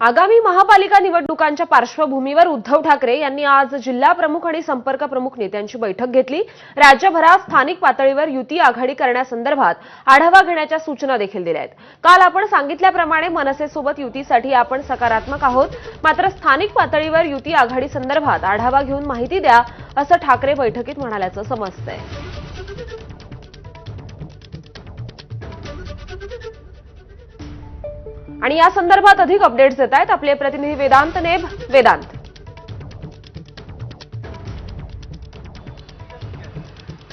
आगामी महापालिका निवडणुकांच्या पार्श्वभूमीवर उद्धव ठाकरे यांनी आज जिल्हा प्रमुख आणि संपर्क प्रमुख नेत्यांची बैठक घेतली. राज्यभरात स्थानिक पातळीवर युती आघाडी करण्यासंदर्भात आढावा घेण्याच्या सूचना देखील दिल्या आहेत. काल आपण सांगितल्याप्रमाणे मनसेसोबत युतीसाठी आपण सकारात्मक आहोत. मात्र स्थानिक पातळीवर युती आघाडी संदर्भात आढावा घेऊन माहिती द्या असं ठाकरे बैठकीत म्हणाल्याचं समजतंय. आणि या संदर्भात अधिक अपडेट्स देत आहेत आपले प्रतिनिधी वेदांत नेब वेदांत.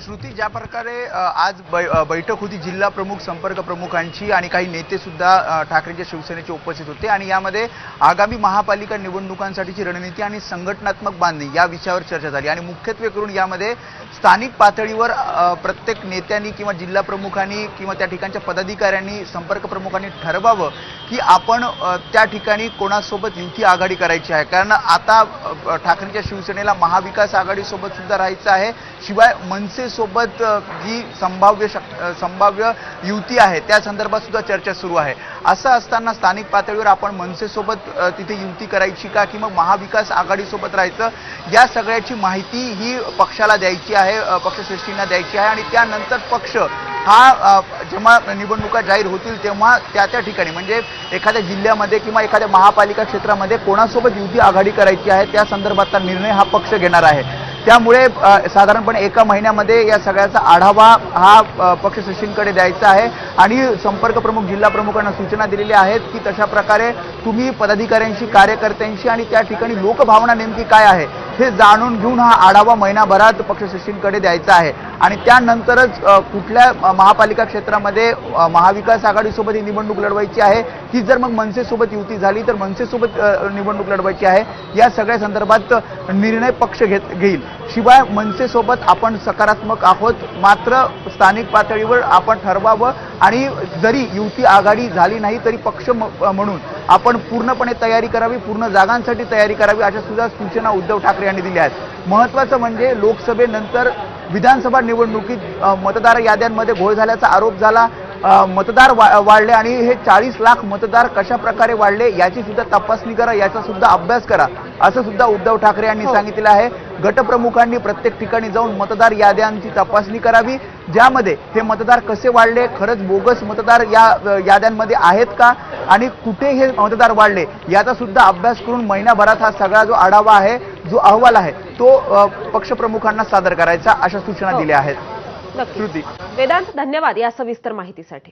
श्रुती ज्या प्रकारे आज बैठक होती जिल्हा प्रमुख संपर्क प्रमुखांची आणि काही नेते सुद्धा ठाकरेंच्या शिवसेनेचे उपस्थित होते आणि यामध्ये आगामी महापालिका निवडणुकांसाठीची रणनीती आणि संघटनात्मक बांधणी या विषयावर चर्चा झाली. आणि मुख्यत्वे करून यामध्ये स्थानिक पातळीवर प्रत्येक नेत्यांनी किंवा जिल्हा प्रमुखांनी किंवा त्या ठिकाणच्या पदाधिकाऱ्यांनी संपर्क प्रमुखांनी ठरवावं की आपण त्या ठिकाणी कोणासोबत युती आघाडी करायची आहे. कारण आता ठाकरेंच्या शिवसेनेला महाविकास आघाडीसोबत सुद्धा राहायचं आहे. शिवाय मनसेसोबत जी संभाव्य शक संभाव्य युती आहे त्या संदर्भात सुद्धा चर्चा सुरू आहे. असं असताना स्थानिक पातळीवर आपण मनसेसोबत तिथे युती करायची का की मग महाविकास आघाडीसोबत राहायचं या सगळ्याची माहिती ही पक्षाला द्यायची आहे पक्षश्रेष्ठींना द्यायची आहे आणि त्यानंतर पक्ष हा जेव्हा निवडणुका जाहीर होतील तेव्हा त्या त्या ठिकाणी म्हणजे एखाद्या जिल्ह्यामध्ये किंवा एखाद्या महापालिका क्षेत्रामध्ये कोणासोबत युती आघाडी करायची आहे त्या संदर्भातला निर्णय हा पक्ष घेणार आहे. त्यामुळे साधारणपणे एका महिन्यामध्ये या सगळ्याचा आढावा हा पक्ष पक्षश्रेष्ठींकडे द्यायचा आहे. आणि संपर्क प्रमुख जिल्हा प्रमुखांना सूचना दिलेल्या आहेत की तशा प्रकारे तुम्ही पदाधिकाऱ्यांशी कार्यकर्त्यांशी आणि त्या ठिकाणी लोकभावना नेमकी काय आहे? हे जाणून घेऊन हा आढावा महिनाभरात पक्षश्रेष्ठींकडे द्यायचा आहे. आणि त्यानंतरच कुठल्या महापालिका क्षेत्रामध्ये महाविकास आघाडीसोबत ही निवडणूक लढवायची आहे की जर मग मनसेसोबत युती झाली तर मनसेसोबत निवडणूक लढवायची आहे. या सगळ्या संदर्भात निर्णय पक्ष घेत घेईल. शिवाय मनसेसोबत आपण सकारात्मक आहोत. मात्र स्थानिक पातळीवर आपण ठरवावं आणि जरी युती आघाडी झाली नाही तरी पक्ष म- म्हणून आपण पूर्णपणे तयारी करावी पूर्ण जागांसाठी तयारी करावी अशा सुद्धा सूचना उद्धव ठाकरे यांनी दिल्या आहेत. महत्वाचं म्हणजे लोकसभेनंतर विधानसभा निवडणुकीत मतदार याद्यांमध्ये घोळ झाल्याचा आरोप झाला. मतदार वा- वाढले आणि हे चाळीस लाख मतदार कशा प्रकारे वाढले याची सुद्धा तपासणी करा याचा सुद्धा अभ्यास करा असं सुद्धा उद्धव ठाकरे यांनी हो. सांगितलं आहे गटप्रमुखांनी प्रत्येक ठिकाणी जाऊन मतदार याद्यांची तपासणी करावी ज्यामध्ये हे मतदार कसे वाढले खरंच बोगस मतदार या याद्यांमध्ये आहेत का आणि कुठे हे मतदार वाढले याचा सुद्धा अभ्यास करून महिनाभरात हा सगळा जो आढावा आहे जो अहवाल आहे तो पक्षप्रमुखांना सादर करायचा अशा सूचना हो. दिल्या आहेत नक्की. वेदांत धन्यवाद या सविस्तर माहितीसाठी.